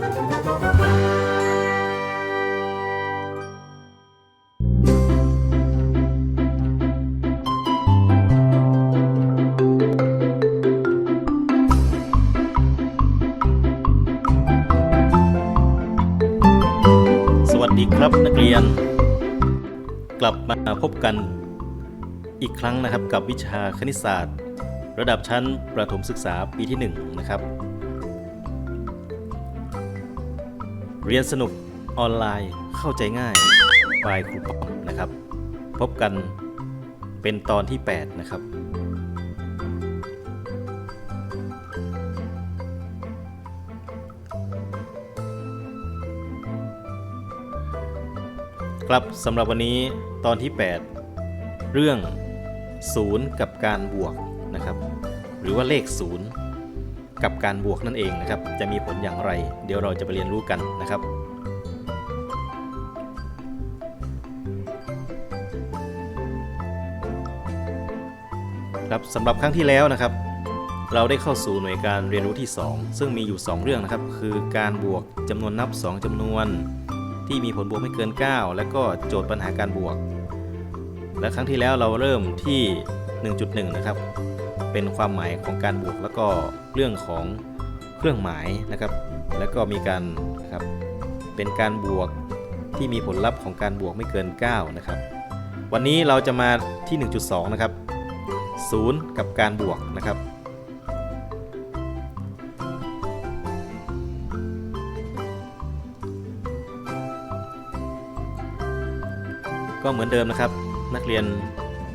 สวัสดีครับนักเรียน กลับมาพบกันอีกครั้งนะครับกับวิชาคณิตศาสตร์ ระดับชั้นประถมศึกษาปีที่ 1 นะครับ เรียนสนุกออนไลน์เข้าใจง่ายบายครูป้อมนะครับ พบกันเป็นตอนที่ 8 นะครับครับสำหรับวันนี้ตอนที่ 8 เรื่อง 0 กับการบวกนะครับ หรือว่าเลข 0 กับการบวกนั่นเองนะครับ จะมีผลอย่างไร เดี๋ยวเราจะไปเรียนรู้กันนะครับครับสำหรับครั้งที่แล้วนะครับ เราได้เข้าสู่หน่วยการเรียนรู้ที่ 2 ซึ่งมีอยู่ 2 เรื่องนะครับ คือการบวกจำนวนนับ 2จำนวน ที่มีผลบวกไม่เกิน 9 แล้วก็โจทย์ปัญหาการบวก และครั้งที่แล้วเราเริ่มที่ 1.1 นะครับ เป็นความหมายของการบวกแล้วก็เรื่องของเครื่องหมายนะครับ แล้วก็มีการนะครับเป็นการบวกที่มีผลลัพธ์ของการบวกไม่เกิน 9 นะครับ วันนี้เราจะมาที่ 1.2 นะครับ 0 กับการบวกนะครับก็เหมือนเดิมนะครับ นักเรียน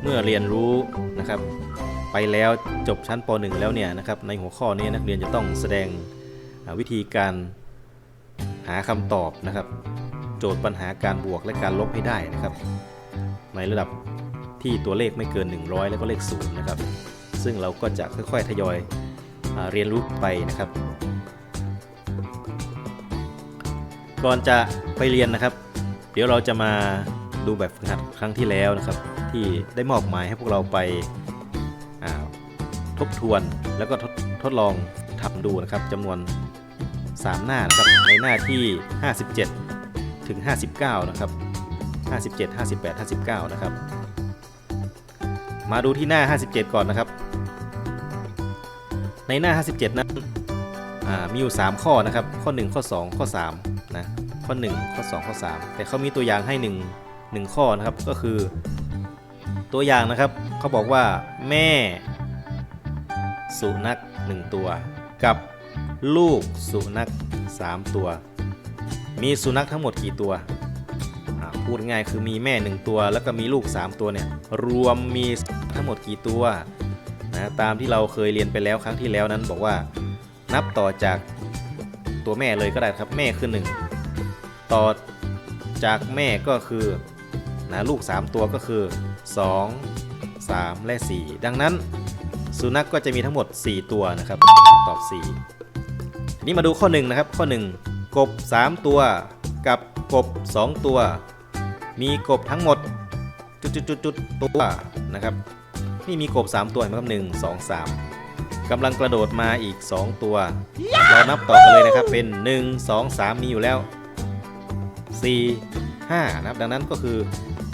เมื่อเรียนรู้นะครับ ไปแล้วจบชั้นป .1 แล้วเนี่ยนะครับในหัวข้อนี้นักเรียนจะต้องแสดงวิธีการหาคำตอบนะครับ โจทย์ปัญหาการบวกและการลบให้ได้นะครับ ในระดับที่ตัวเลขไม่เกิน 100 แล้วก็เลข0นะครับ ซึ่งเราก็จะค่อยๆทยอยเรียนรู้ไปนะครับ ก่อนจะไปเรียนนะครับ เดี๋ยวเราจะมาดูแบบฝึกหัดครั้งที่แล้วนะครับ ที่ได้มอบหมายให้พวกเราไป ทบทวนแล้วก็ทดทดลองทำดูนะครับจำนวน 3 หน้านะครับในหน้าที่ 57 ถึง 59 นะครับ 57 58 59 นะครับ มาดูที่หน้า 57 ก่อนนะครับ ในหน้า 57 นั้นมีอยู่ 3 ข้อนะครับ ข้อ 1 ข้อ 2 ข้อ 3 นะ ข้อ 1 ข้อ 2 ข้อ 3 แต่เขามีตัวอย่างให้ 1 1 ข้อนะครับ ก็คือตัวอย่างนะครับเขาบอกว่าแม่ สุนัข1ตัว กับลูกสุนัข3ตัว มีสุนัขทั้งหมดกี่ตัว พูดง่ายคือมีแม่ 1 ตัว แล้วก็มีลูก 3 ตัวเนี่ยรวมมีทั้งหมดกี่ตัวนะตามที่เราเคยเรียนไปแล้วครั้งที่แล้วนั้นบอกว่า นับต่อจากตัวแม่เลยก็ได้ครับแม่คือ 1 ต่อจากแม่ก็คือนะลูก 3 ตัวก็คือ 2 3 และ 4 ดังนั้น สุนัขกก็จะมีทั้งหมด 4 ตัวนะครับ ตอบ 4 ทีนี้มาดูข้อ1นะครับข้อ 1 กบ 3 ตัว กับกบ 2 ตัว มีกบทั้งหมดจุดๆๆๆตัวนะครับนี่มีกบ 3 ตัวเห็นไหมครับ1 2 3กำลังกระโดดมาอีก 2 ตัว เรานับต่อกันเลยนะครับเป็น 1 2 3 มีอยู่แล้ว 4 5 นะครับ ดังนั้นก็คือ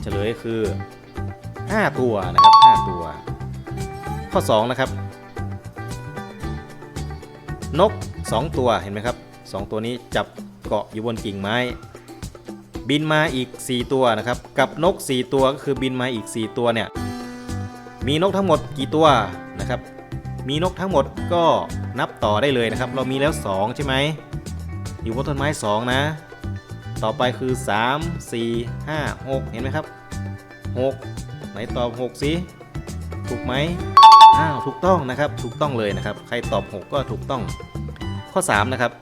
เฉลยคือ 5 ตัวนะครับ 5 ตัว ข้อ 2 นะครับ นก 2 ตัวเห็นไหมครับ 2 ตัวนี้จับเกาะอยู่บนกิ่งไม้ บินมาอีก 4 ตัวนะครับ กับนก 4 ตัวก็คือบินมาอีก 4 ตัวเนี่ย มีนกทั้งหมดกี่ตัวนะครับ มีนกทั้งหมดก็นับต่อได้เลยนะครับ เรามีแล้ว 2 ใช่ไหม อยู่บนต้นไม้ 2 นะ ต่อไปคือ 3 4 5 6 เห็นไหมครับ 6 ไหนตอบ 6 สิ ถูกไหม อ้าวถูกต้องนะครับถูกต้องเลยนะครับ ใครตอบ 6 ก็ถูกต้อง ข้อ 3 นะครับ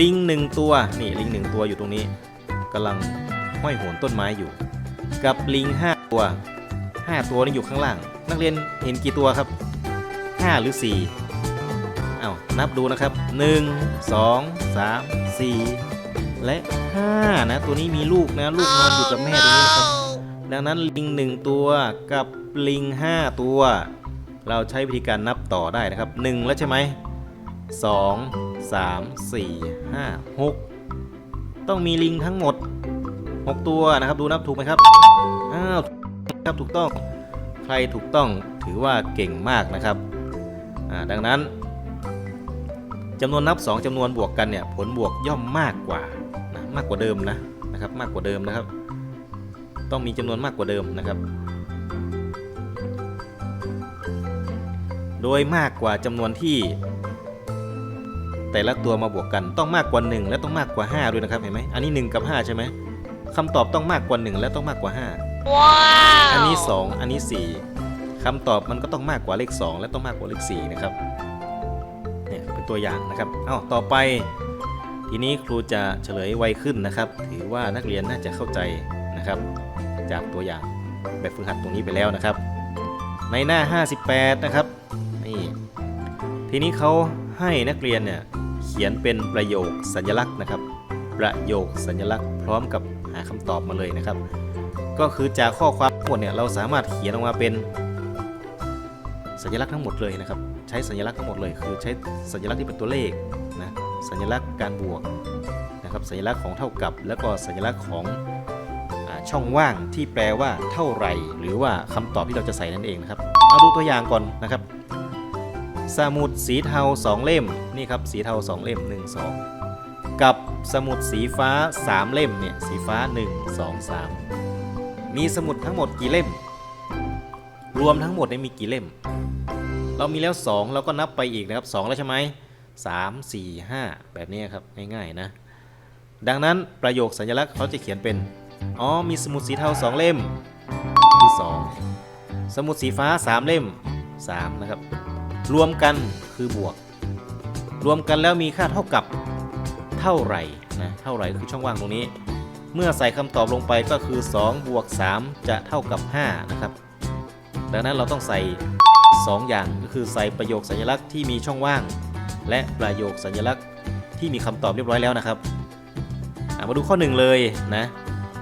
ลิง1ตัวนี่ลิง1ตัวอยู่ตรงนี้กำลังห้อยโหนต้นไม้อยู่ กับลิง 5 ตัว 5 ตัวนี่อยู่ข้างล่าง นักเรียนเห็นกี่ตัวครับ 5 หรือ4อ้านับดูนะครับ 1 2 3 4 และ 5 นะ ตัวนี้มีลูกนะ ลูกนอนอยู่กับแม่ตรงนี้นะครับ ดังนั้นลิง 1 ตัวกับลิง 5 ตัว เราใช้วิธีการนับต่อได้นะครับ 1 แล้วใช่ไหม2 3 4 5 6ต้องมีลิงทั้งหมด 6 ตัวนะครับ ดูนับถูกไหมครับอ้าวครับถูกต้องใครถูกต้องถือว่าเก่งมากนะครับดังนั้นจำนวนนับ 2จำนวนบวกกันเนี่ยผลบวกย่อมมากกว่านะมากกว่าเดิมนะนะครับ มากกว่าเดิมนะครับ ต้องมีจำนวนมากกว่าเดิมนะครับ โดยมากกว่าจำนวนที่ แต่ละตัวมาบวกกันต้องมากกว่า 1 และต้องมากกว่า 5 ด้วยนะครับเห็นไหมอันนี้ 1 กับ 5 ใช่ไหมคำตอบต้องมากกว่า 1 และต้องมากกว่า5ว้าวอันนี้ 2 อันนี้ 4คำตอบมันก็ต้องมากกว่าเลข 2 และต้องมากกว่าเลข4นะครับเนี่ยเป็นตัวอย่างนะครับเอ้าต่อไปทีนี้ครูจะเฉลยไวขึ้นนะครับ ถือว่านักเรียนน่าจะเข้าใจนะครับ จากตัวอย่างแบบฝึกหัดตรงนี้ไปแล้วนะครับ ในหน้า 58 นะครับนี่ทีนี้เขาให้นักเรียนเนี่ยเขียนเป็นประโยคสัญลักษณ์นะครับ ประโยคสัญลักษณ์พร้อมกับหาคำตอบมาเลยนะครับ ก็คือจากข้อความทั้งหมดเนี่ยเราสามารถเขียนออกมาเป็นสัญลักษณ์ทั้งหมดเลยนะครับ ใช้สัญลักษณ์ทั้งหมดเลย คือใช้สัญลักษณ์ที่เป็นตัวเลขนะสัญลักษณ์การบวกนะครับสัญลักษณ์ของเท่ากับ แล้วก็สัญลักษณ์ของ ช่องว่างที่แปลว่าเท่าไหร่ หรือว่าคำตอบที่เราจะใส่นั่นเองนะครับ เอาดูตัวอย่างก่อนนะครับ สมุดสีเทาสองเล่มนี่ครับสีเทาสองเล่ม 1 2 กับสมุดสีฟ้า 3 เล่มเนี่ยสีฟ้า 1 2 3 มีสมุดทั้งหมดกี่เล่ม รวมทั้งหมดเนี่ยมีกี่เล่ม เรามีแล้ว 2 เราก็นับไปอีกนะครับ 2 แล้วใช่ไหม3 4 5แบบนี้ครับง่ายๆนะ ดังนั้นประโยคสัญลักษณ์เขาจะเขียนเป็น อ๋อ มีสมุดสีเทา2เล่ม คือ 2 สมุดสีฟ้า 3 เล่ม 3 นะครับ รวมกันคือบวก รวมกันแล้วมีค่าเท่ากับเท่าไหร่นะ เท่าไหร่คือช่องว่างตรงนี้ เมื่อใส่คำตอบลงไปก็คือ 2 บวก 3 จะเท่ากับ 5 นะครับ ดังนั้นเราต้องใส่ 2 อย่างก็คือใส่ประโยคสัญลักษณ์ที่มีช่องว่าง และประโยคสัญลักษณ์ที่มีคำตอบเรียบร้อยแล้วนะครับมาดูข้อ 1 เลยนะ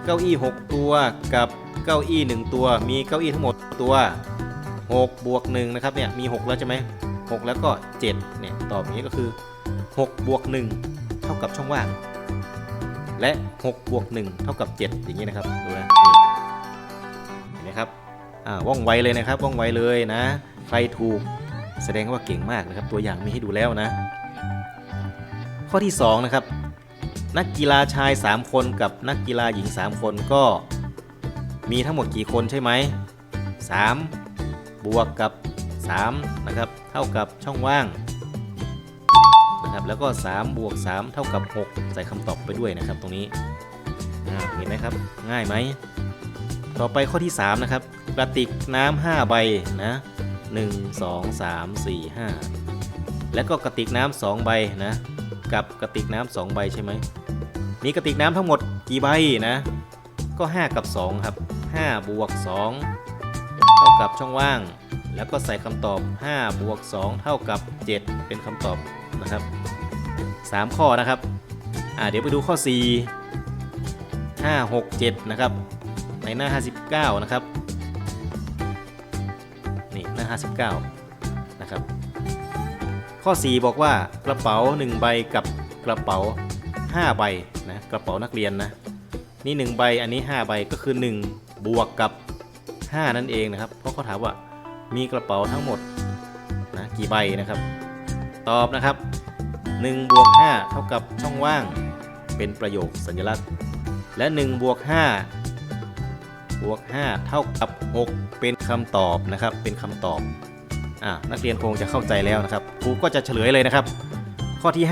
เก้าอี้ 6 ตัวกับเก้าอี้ 1 ตัว มีเก้าอี้ทั้งหมดตัว6บวก1นะครับเนี่ยมี 6 แล้วใช่ไหม6แล้วก็7เนี่ยตอบอย่างนี้ก็คือ6บวก1เท่ากับช่องว่าง และ6บวก1เท่ากับ 7 อย่างนี้นะครับดูนะนี่เห็นไหมครับอ่าว่องไวเลยนะครับว่องไวเลยนะ ใครถูกแสดงว่าเก่งมากนะครับ ตัวอย่างมีให้ดูแล้วนะ ข้อที่2นะครับ นักกีฬาชาย 3 คนกับนักกีฬาหญิง 3 คนก็มีทั้งหมดกี่คนใช่ไหม3บวกกับ 3 นะครับ เท่ากับช่องว่างนะครับแล้วก็3บวก3 เท่ากับ 6 ใส่คำตอบไปด้วยนะครับตรงนี้เห็นไหมครับ ง่ายไหม ต่อไปข้อที่ 3 นะครับกระติกน้ำ5ใบนะ1 2 3 4 5 แล้วก็กระติกน้ำ2ใบนะ กับกระติกน้ำ2ใบใช่ไหม มีกระติกน้ำทั้งหมดกี่ใบนะ ก็ 5 กับ 2 ครับ 5 บวก 2 เท่ากับช่องว่าง แล้วก็ใส่คำตอบ 5 บวก 2 เท่ากับ 7 เป็นคำตอบนะครับ 3 ข้อนะครับ อ่าเดี๋ยวไปดูข้อ 4 5 6 7 นะครับ ในหน้า 59 นะครับ นี่หน้า 59 นะครับ ข้อ 4 บอกว่ากระเป๋า 1 ใบกับกระเป๋า 5 ใบนะกระเป๋านักเรียนนะนี่ 1 ใบอันนี้ 5 ใบก็คือ 1 บวกกับ 5 นั่นเองนะครับ เพราะเขาถามว่ามีกระเป๋าทั้งหมดนะกี่ใบนะครับ ตอบนะครับ1บวก5เท่ากับช่องว่างเป็นประโยคสัญลักษณ์ และ1บวก5บวก5เท่ากับ 6 เป็นคำตอบนะครับเป็นคำตอบอ่านักเรียนคงจะเข้าใจแล้วนะครับครูก็จะเฉลยเลยนะครับ ข้อที่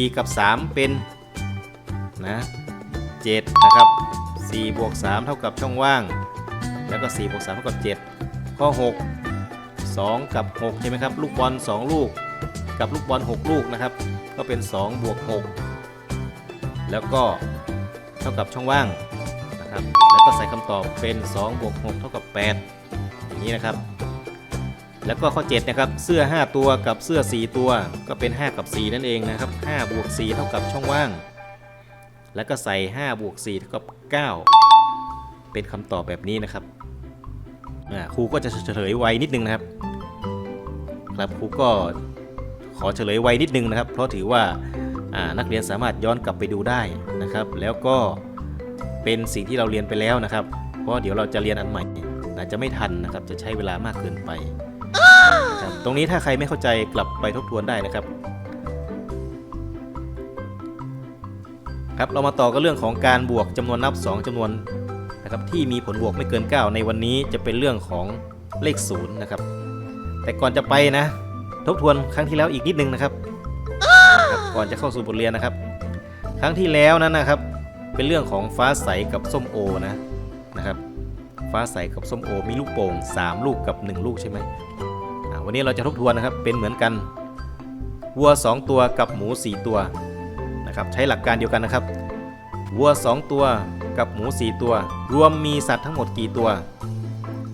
5 4 กับ 3 เป็น นะ7นะครับ4บวก3เท่ากับช่องว่าง แล้วก็4บวก3เท่ากับ 7 ข้อ 6 2 กับ6ใช่ไหมครับ ลูกบอล 2 ลูก กับลูกบอล 6 ลูกนะครับ ก็เป็น 2 บวก 6 แล้วก็เท่ากับช่องว่างนะครับ แล้วก็ใส่คำตอบเป็น 2 บวก 6 เท่ากับ 8 อย่างนี้นะครับ แล้วก็ข้อ 7 นะครับ เสื้อ 5 ตัวกับเสื้อ 4 ตัว ก็เป็น 5 กับ 4 นั่นเองนะครับ5บวก4เท่ากับช่องว่าง แล้วก็ใส่5บวก4เท่ากับ 9 เป็นคำตอบแบบนี้นะครับครูก็จะเฉลยไวนิดนึงนะครับ ครับครูก็ขอเฉลยไวนิดนึงนะครับ เพราะถือว่านักเรียนสามารถย้อนกลับไปดูได้นะครับ แล้วก็เป็นสิ่งที่เราเรียนไปแล้วนะครับ เพราะเดี๋ยวเราจะเรียนอันใหม่อาจจะไม่ทันนะครับ จะใช้เวลามากเกินไป ตรงนี้ถ้าใครไม่เข้าใจกลับไปทบทวนได้นะครับ ครับเรามาต่อกันเรื่องของการบวกจำนวนนับ 2จำนวนนะครับที่มีผลบวกไม่เกิน 9 ในวันนี้จะเป็นเรื่องของเลข0นะครับแต่ก่อนจะไปนะ ทบทวนครั้งที่แล้วอีกนิดนึงนะครับรบก่อนจะเข้าสู่บทเรียนนะครับ ครั้งที่แล้วนั้นนะครับ เป็นเรื่องของฟ้าใสกับส้มโอนะนะครับฟ้าใสกับส้มโอมีลูกโป่ง 3 ลูกกับ 1 ลูกใช่ไหมวันนี้เราจะทบทวนนะครับเป็นเหมือนกันวัว 2 ตัวกับหมู 4 ตัว นะครับใช้หลักการเดียวกันนะครับวัว 2 ตัวกับหมู 4 ตัว รวมมีสัตว์ทั้งหมดกี่ตัว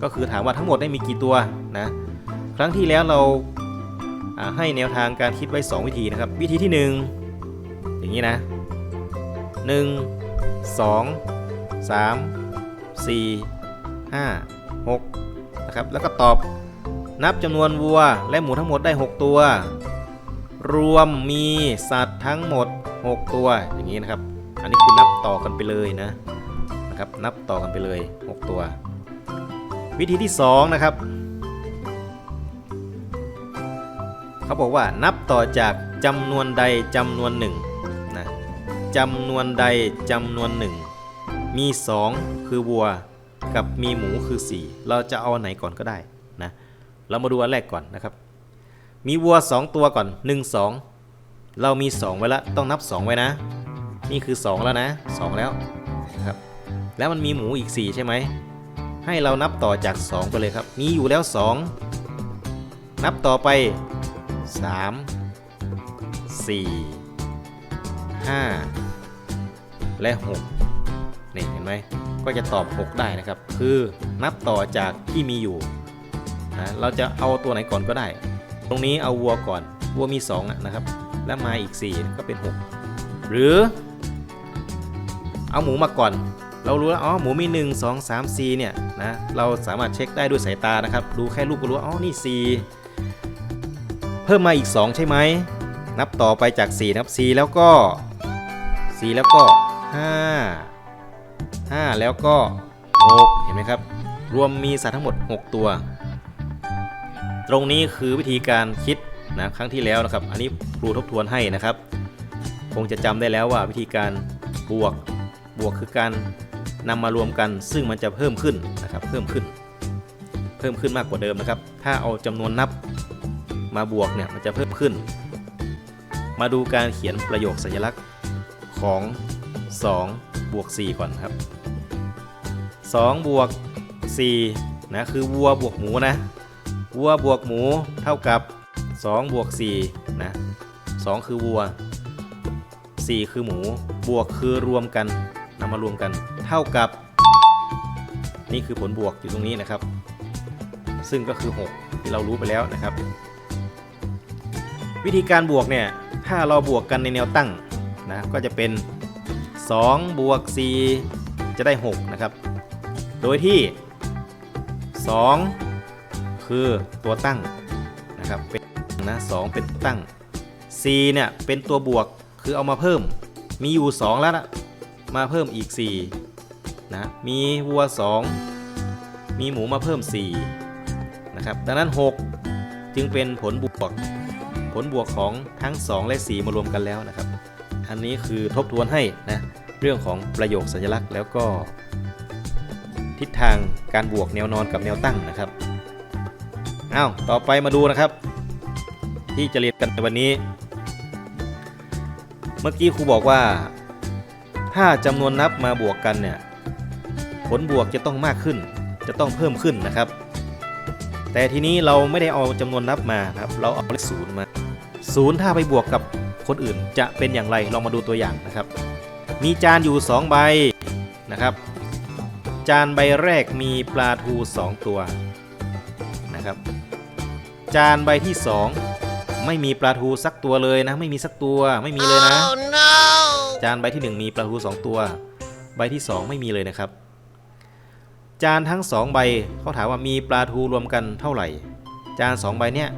ก็คือถามว่าทั้งหมดได้มีกี่ตัวนะครั้งที่แล้วเราาให้แนวทางการคิดไว้ 2 วิธีนะครับ วิธีที่ 1 อย่างนี้นะ 1 2 3 4 5 6นะครับแล้วก็ตอบนับจำนวนวัวและหมูทั้งหมดได้ 6 ตัว รวมมีสัตว์ทั้งหมด 6 ตัวอย่างนี้นะครับ อันนี้คือนับต่อกันไปเลยนะนะครับ นับต่อกันไปเลย 6 ตัว วิธีที่ 2 นะครับ เขาบอกว่านับต่อจากจำนวนใดจำนวนหนึ่งนะจำนวนใดจำนวนหนึ่งมี 2 คือวัวกับมีหมูคือ 4 เราจะเอาไหนก่อนก็ได้นะเรามาดูอันแรกก่อนนะครับ มีวัว 2 ตัวก่อน 1 2 เรามี 2 ไว้ล้วต้องนับ 2 ไว้นะ นี่คือ 2 แล้วนะ 2 แล้วนะครับแล้วมันมีหมูอีก 4 ใช่ไหม ให้เรานับต่อจาก 2 ไปเลยครับ มีอยู่แล้ว 2 นับต่อไป 3 4 5 และ 6 นี่เห็นไหม ก็จะตอบ 6 ได้นะครับ คือนับต่อจากที่มีอยู่นะเราจะเอาตัวไหนก่อนก็ได้ ตรงนี้เอาวัวก่อน วัวมี2อะนะครับ แล้วมาอีก 4 ก็เป็น 6 หรือเอาหมูมาก่อน เรารู้แล้วอ๋อหมูมี 1 2 3 4เนี่ยนะเราสามารถเช็คได้ด้วยสายตานะครับ ดูแค่รูปก็รู้อ๋อนี่4 เพิ่มมาอีก 2 ใช่ไหมนับต่อไปจาก 4นะครับ 4 แล้วก็ 4 แล้วก็ 5 5 แล้วก็ 6 เห็นไหมครับ รวมมีสัตว์ทั้งหมด 6 ตัว ตรงนี้คือวิธีการคิด นะครั้งที่แล้วนะครับ อันนี้ครูทบทวนให้นะครับ คงจะจำได้แล้วว่าวิธีการบวกบวกคือการนำมารวมกัน ซึ่งมันจะเพิ่มขึ้นนะครับ เพิ่มขึ้น เพิ่มขึ้นมากกว่าเดิมนะครับ ถ้าเอาจำนวนนับมาบวกเนี่ยมันจะเพิ่มขึ้น มาดูการเขียนประโยคสัญลักษณ์ของ 2 บวก 4 ก่อนครับ 2 บวก 4 นะ คือวัวบวกหมูนะ วัวบวกหมูเท่ากับ 2บวก4นะ2คือวัว 4 คือหมู บวกคือรวมกันนำมารวมกัน เท่ากับ นี่คือผลบวกอยู่ตรงนี้นะครับ ซึ่งก็คือ 6 ที่เรารู้ไปแล้วนะครับ วิธีการบวกเนี่ยถ้าเราบวกกันในแนวตั้งนะก็จะเป็น 2 บวก 4 จะได้ 6 นะครับ โดยที่ 2 คือตัวตั้งนะครับเป็ นะ2เป็นตั้ง4เนี่ยเป็นตัวบวกคือเอามาเพิ่ม มีอยู่ 2 แล้วนะมาเพิ่มอีก4นะมีวัว 2 มีหมูมาเพิ่ม4นะครับดังนั้น 6 จึงเป็นผลบวก ผลบวกของทั้ง 2 และ 4 มารวมกันแล้วนะครับ อันนี้คือทบทวนให้นะเรื่องของประโยคสัญลักษณ์แล้วก็ทิศทางการบวกแนวนอนกับแนวตั้งนะครับ อ้าว ต่อไปมาดูนะครับ ที่จะเรียนกันในวันนี้ เมื่อกี้ครูบอกว่า ถ้าจำนวนนับมาบวกกันเนี่ย ผลบวกจะต้องมากขึ้น จะต้องเพิ่มขึ้นนะครับ แต่ทีนี้เราไม่ได้เอาจำนวนนับมานะครับ เราเอาเลขศูนย์มาศูนย์ถ้าไปบวกกับคนอื่นจะเป็นอย่างไรลองมาดูตัวอย่างนะครับ มีจานอยู่ 2 ใบนะครับ จานใบแรกมีปลาทู 2 ตัวนะครับ จานใบที่ 2 ไม่มีปลาทูสักตัวเลยนะ ไม่มีสักตัวไม่มีเลยนะ Oh no! จานใบที่ 1 มีปลาทู2ตัว ใบที่ 2 ไม่มีเลยนะครับ จานทั้ง 2 ใบเขาถามว่ามีปลาทูรวมกันเท่าไหร่ จาน 2 ใบเนี้ย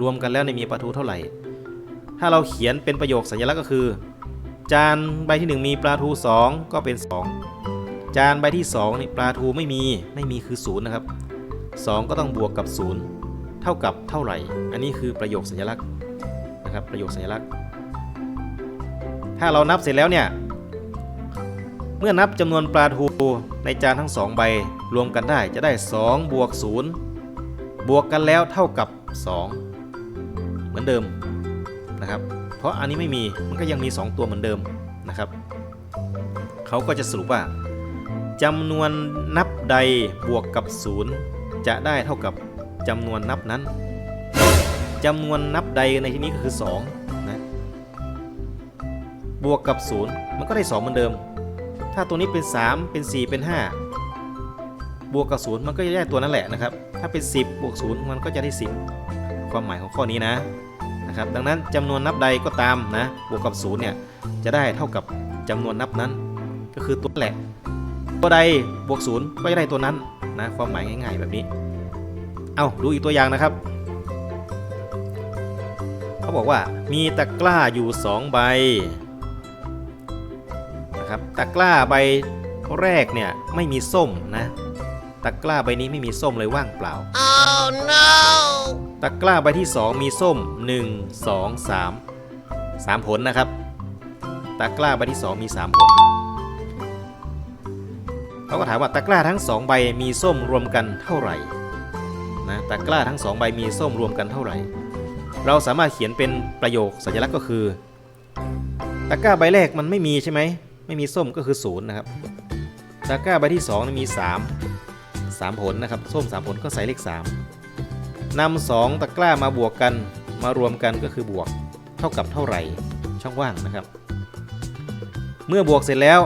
รวมกันแล้วในยมีปลาทูเท่าไหร่ ถ้าเราเขียนเป็นประโยคสัญลักษณ์ก็คือ จานใบที่ 1 มีปลาทู 2 ก็เป็น 2 จานใบที่2นี่ปลาทูไม่มีไม่มีคือ0นะครับ2ก็ต้องบวกกับ0 เท่ากับเท่าไหร่ อันนี้คือประโยคสัญลักษณ์นะครับประโยคสัญลักษณ์ ถ้าเรานับเสร็จแล้วเนี่ย เมื่อนับจำนวนปลาทูในจานทั้ง2ใบรวมกันได้จะได้2บวก0บวกกันแล้วเท่ากับ 2 เหมือนเดิมนะครับ เพราะอันนี้ไม่มีมันก็ยังมี 2 ตัวเหมือนเดิมนะครับเขาก็จะสรุปว่าจำนวนนับใดบวกกับ 0 จะได้เท่ากับ จำนวนนับนั้นจำนวนนับใดในที่นี้ก็คือ2นะบวกกับ 0 มันก็ได้ 2 เหมือนเดิม ถ้าตัวนี้เป็น 3 เป็น 4 เป็น 5 บวกกับ 0 มันก็จะได้ตัวนั้นแหละนะครับ ถ้าเป็น 10 บวก 0 มันก็จะได้ 10 ความหมายของข้อนี้นะนะครับ ดังนั้นจำนวนนับใดก็ตามนะ บวกกับ 0 เนี่ยจะได้เท่ากับจำนวนนับนั้น ก็คือตัวแหละ ตัวใดบวก 0 ก็จะได้ตัวนั้นนะ ความหมายง่ายๆแบบนี้ เอาดูอีกตัวอย่างนะครับ เขาบอกว่ามีตะกร้าอยู่ 2 ใบนะครับตะกร้าใบแรกเนี่ยไม่มีส้มนะตะกร้าใบนี้ไม่มีส้มเลยว่างเปล่า Oh no! ตะกร้าใบที่ 2 มีส้ม 1 2 3 3 ผลนะครับ ตะกร้าใบที่ 2 มี 3 ผลเขาก็ถามว่าตะกร้าทั้ง 2 ใบมีส้มรวมกันเท่าไหร่ นะตะกร้าทั้ง2ใบมีส้มรวมกันเท่าไหร่ เราสามารถเขียนเป็นประโยคสัญลักษณ์ก็คือ ตะกร้าใบแรกมันไม่มีใช่ไหมไม่มีส้มก็คือ0นะครับตะกร้าใบที่2มี3 3 ผลนะครับส้ม 3 ผลก็ใส่เลข 3นำสองตะกร้ามาบวกกันมารวมกันก็คือบวกเท่ากับเท่าไหร่ช่องว่างนะครับ เมื่อบวกเสร็จแล้ว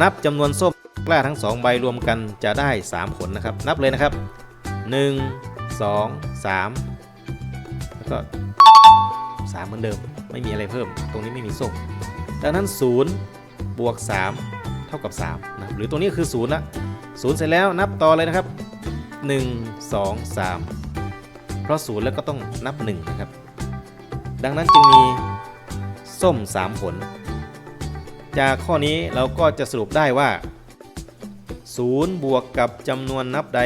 นับจำนวนส้มตกร้าทั้ง 2 ใบรวมกันจะได้ 3 ผลนะครับ นับเลยนะครับ 1 2 3 แล้วก็ 3 เหมือนเดิม ไม่มีอะไรเพิ่ม ตรงนี้ไม่มีส้มดังนั้น 0 บวก 3 เท่ากับ3นะหรือตัวนี้คือ 0 ละ0เสร็จแล้วนับต่อเลยนะครับ 1 2 3 เพราะ 0 แล้วก็ต้องนับ 1 นะครับ ดังนั้นจึงมีส้ม 3 ผล จากข้อนี้เราก็จะสรุปได้ว่า 0 บวกกับจำนวนนับใด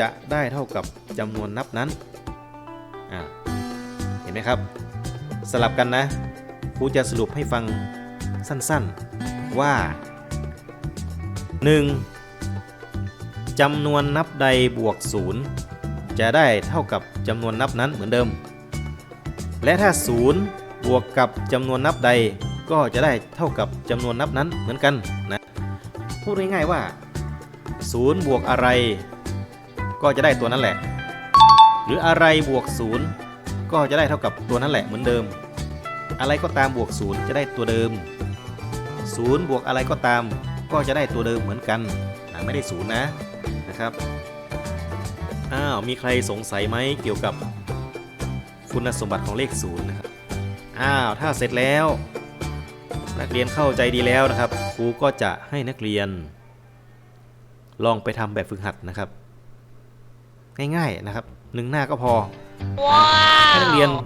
จะได้เท่ากับจำนวนนับนั้น เห็นไหมครับ สลับกันนะครูจะสรุปให้ฟังสั้นๆว่า 1. จำนวนนับใดบวก 0 จะได้เท่ากับจำนวนนับนั้นเหมือนเดิม และถ้า 0 บวกกับจำนวนนับใดก็จะได้เท่ากับจำนวนนับนั้นเหมือนกันนะพูดง่ายๆว่า 0 บวกอะไร ก็จะได้ตัวนั้นแหละ หรืออะไรบวก0ก็จะได้เท่ากับตัวนั้นแหละเหมือนเดิม อะไรก็ตามบวก0จะได้ตัวเดิม0บวกอะไรก็ตาม ก็จะได้ตัวเดิมเหมือนกันอ่ไม่ได้ศูนย์นะนะครับอ้าวมีใครสงสัยไหมเกี่ยวกับคุณสมบัติของเลขศูนย์นะครับอ้าวถ้าเสร็จแล้วนักเรียนเข้าใจดีแล้วนะครับครูก็จะให้นักเรียน ลองไปทำแบบฝึกหัดนะครับ ง่ายๆนะครับหนึ่งหน้าก็พอให้นักเรียน Wow!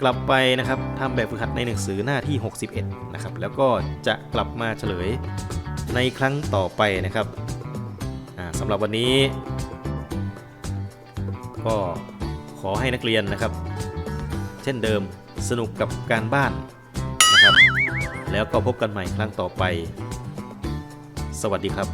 กลับไปนะครับทำแบบฝึกหัดในหนังสือหน้าที่ 61 นะครับ แล้วก็จะกลับมาเฉลยในครั้งต่อไปนะครับอ่าสำหรับวันนี้ ก็ขอให้นักเรียนนะครับ เช่นเดิมสนุกกับการบ้านนะครับ แล้วก็พบกันใหม่ครั้งต่อไป สวัสดีครับ